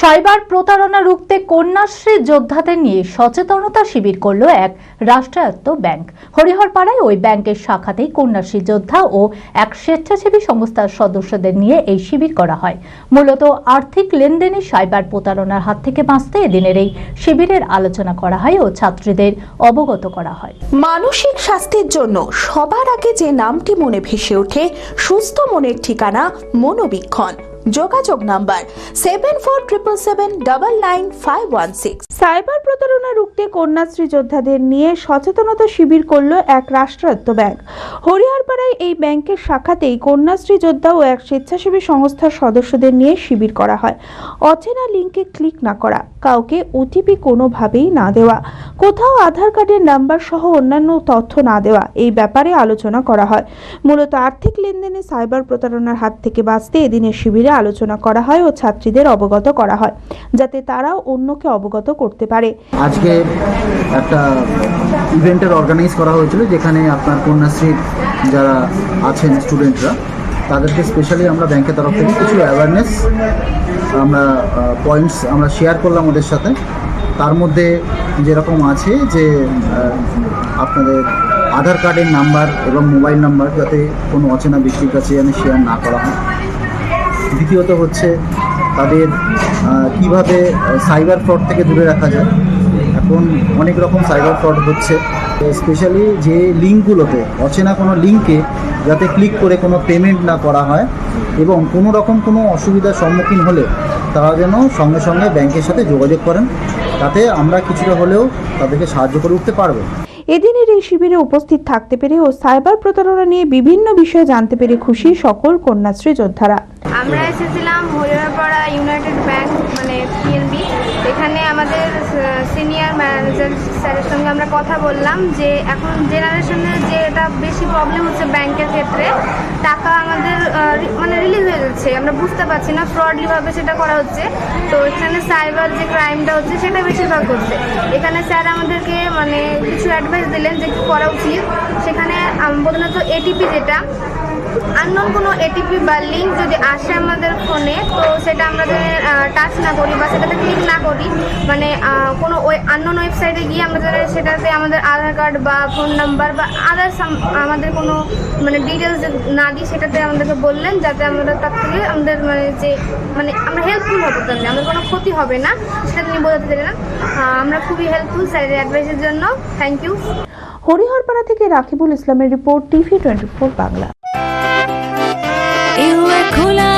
Cyber প্রতারণা রুখতে কন্যাশ্রী যোদ্ধাদের নিয়ে সচেতনতা শিবির করল এক রাষ্ট্রায়ত্ত ব্যাংক। হরিহরপাড়ায় ওই ব্যাংকের শাখাতেই কন্যাশ্রী যোদ্ধা ও এক স্বেচ্ছাসেবী সংস্থার সদস্যদের নিয়ে এই শিবির করা হয়। মূলত আর্থিক লেনদেনে সাইবার প্রতারণার হাত থেকে বাঁচতে এদিনের এই শিবিরের আলোচনা করা হয় ও ছাত্রীদের অবগত করা হয়। মানসিক স্বাস্থ্যের জন্য সবার আগে যে নামটি মনে ভেসে ওঠে, সুস্থ মনের ঠিকানা মনোবীক্ষণ। যোগাযোগ number seven four triple seven double nine five one six cyber প্রতারণা রুখতে কন্যাশ্রী যোদ্ধাদের নিয়ে সচেতনতা শিবির করল এক রাষ্ট্রায়ত্ত ব্যাংক। হরিহরপাড়ায় এই ব্যাংকের শাখাতেই কন্যাশ্রী যোদ্ধা ও এক স্বেচ্ছাসেবী সংস্থার সদস্যদের নিয়ে শিবির করা হয়। অচেনা লিঙ্কে ক্লিক না করা, কাউকে ওটিপি কোনোভাবেই না দেওয়া, কোথাও আধার কার্ডের নাম্বার সহ অন্যান্য তথ্য না দেওয়া, এই ব্যাপারে আলোচনা করা হয়। মূলত আর্থিক লেনদেনে সাইবার প্রতারণার হাত থেকে বাঁচতে এদিনের শিবিরে আলোচনা করা হয় ও ছাত্রীদের অবগত করা হয়, যাতে তারাও অন্যকে অবগত করতে পারে। আজকে একটা ইভেন্টের অর্গানাইজ করা হয়েছিল, যেখানে আপনার কন্যাশ্রী যারা আছেন স্টুডেন্টরা তাদেরকে স্পেশালি আমরা ব্যাংকের তরফ থেকে কিছু অ্যাওয়ারনেস আমরা পয়েন্টস আমরা শেয়ার করলাম ওদের সাথে। তার মধ্যে যেরকম আছে যে আপনাদের আধার কার্ডের নাম্বার এবং মোবাইল নাম্বার যাতে কোনো অচেনা ব্যক্তির কাছে যেন শেয়ার না করা হয়। দ্বিতীয়ত হচ্ছে তাদের কীভাবে সাইবার ফ্রড থেকে দূরে রাখা যায়। এখন অনেক রকম সাইবার ফ্রড হচ্ছে। স্পেশালি যে লিঙ্কগুলোতে অচেনা কোনো লিঙ্কে যাতে ক্লিক করে কোনো পেমেন্ট না করা হয় এবং কোনো রকম কোনো অসুবিধার সম্মুখীন হলে তারা যেন সঙ্গে সঙ্গে ব্যাংকের সাথে যোগাযোগ করেন, তাতে আমরা কিছুটা হলেও তাদেরকে সাহায্য করে উঠতে পারব। এদিনের এই শিবিরে উপস্থিত থাকতে পেরে ও সাইবার প্রতারণা নিয়ে বিভিন্ন বিষয়ে জানতে পেরে খুশি সকল কন্যাশ্রী যোদ্ধারা। আমরা এসেছিলাম হরিয়ারপাড়া ইউনাইটেড ব্যাংক মানে পিএনবি এখানে আমাদের সিনিয়র ম্যানেজার স্যারের সঙ্গে আমরা কথা বললাম যে এখন জেনারেশনে যে এটা বেশি প্রবলেম হচ্ছে ব্যাংকের ক্ষেত্রে, টাকা আমাদের মানে রিলিজ হয়ে যাচ্ছে। আমরা বুঝতে পারছি না ফ্রডলিভাবে সেটা করা হচ্ছে। তো এখানে সাইবার যে ক্রাইমটা হচ্ছে সেটা বেশিরভাগ হচ্ছে এখানে স্যার আমাদেরকে মানে কিছু অ্যাডভাইস দিলেন যে কী করা উচিত। সেখানে প্রধানত এটিপি যেটা আননোন কোনো এটিপি বা লিঙ্ক যদি আসে আমাদের ফোনে সেটা আমরা টাচ না করি বা সেটাতে ক্লিক না করি মানে কোনো ওই আননোন ওয়েবসাইটে গিয়ে আমরা আমাদের সেটাতে আমাদের আধার কার্ড বা ফোন নাম্বার বা আদার আমাদের কোনো মানে ডিটেলস না দিই সেটাতে আমাদেরকে বললেন যাতে আমরা তার থেকে আমাদের মানে যে মানে আমরা হেল্পফুল হব তাহলে আমাদের কোনো ক্ষতি হবে না সেটা তিনি বোঝাতে দিলেন আমরা খুবই হেল্পফুল স্যারের অ্যাডভাইসের জন্য থ্যাংক ইউ হরিহরপাড়া থেকে রাকিবুল ইসলামের report TV twenty four Bangla. খোলা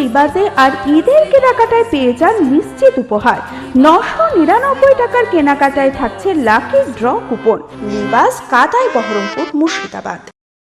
লিবাজে আর ঈদের কেনাকাটায় পেয়ে যান নিশ্চিত উপহার। নশো নিরানব্বই টাকার কেনাকাটায় থাকছে লাকি ড্র কুপন। লিবাস কাদায় বহরমপুর মুর্শিদাবাদ।